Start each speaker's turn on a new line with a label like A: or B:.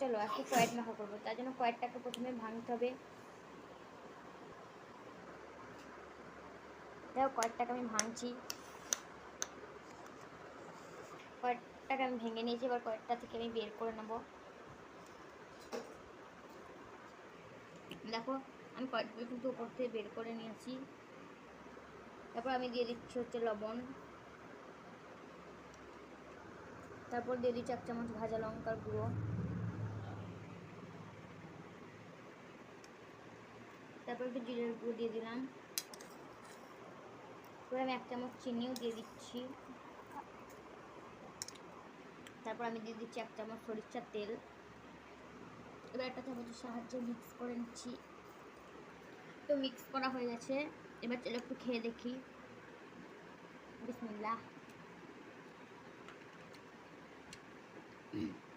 A: চলো, আজকে কয়েট মাখা করব। তার জন্য কয়েকটাকে প্রথমে ভাঙতে হবে। দেখো, কয়েকটাকে আমি ভাঙছি। কয়েকটাকে আমি ভেঙে নিয়েছি, এবার কয়েকটা থেকে আমি বের করে নেব। দেখো, আমি কয়েকটা কিন্তু উপর থেকে বের করে নিয়েছি। তারপর আমি দিয়ে দিচ্ছি হচ্ছে লবণ। তারপর দিয়ে দিচ্ছি এক চামচ ভাজা লঙ্কার গুঁড়ো। তারপর একটু জিরের গুঁড়ো দিয়ে দিলাম। এবার আমি এক চামচ চিনিও দিয়ে দিচ্ছি। তারপর আমি দিয়ে দিচ্ছি এক চামচ সরিষার তেল। এবার একটা চামচের সাহায্যে মিক্স করে নিচ্ছি। তো মিক্স করা হয়ে গেছে। এবার চলো একটু খেয়ে দেখি। বিসমিল্লাহ। Mm-hmm.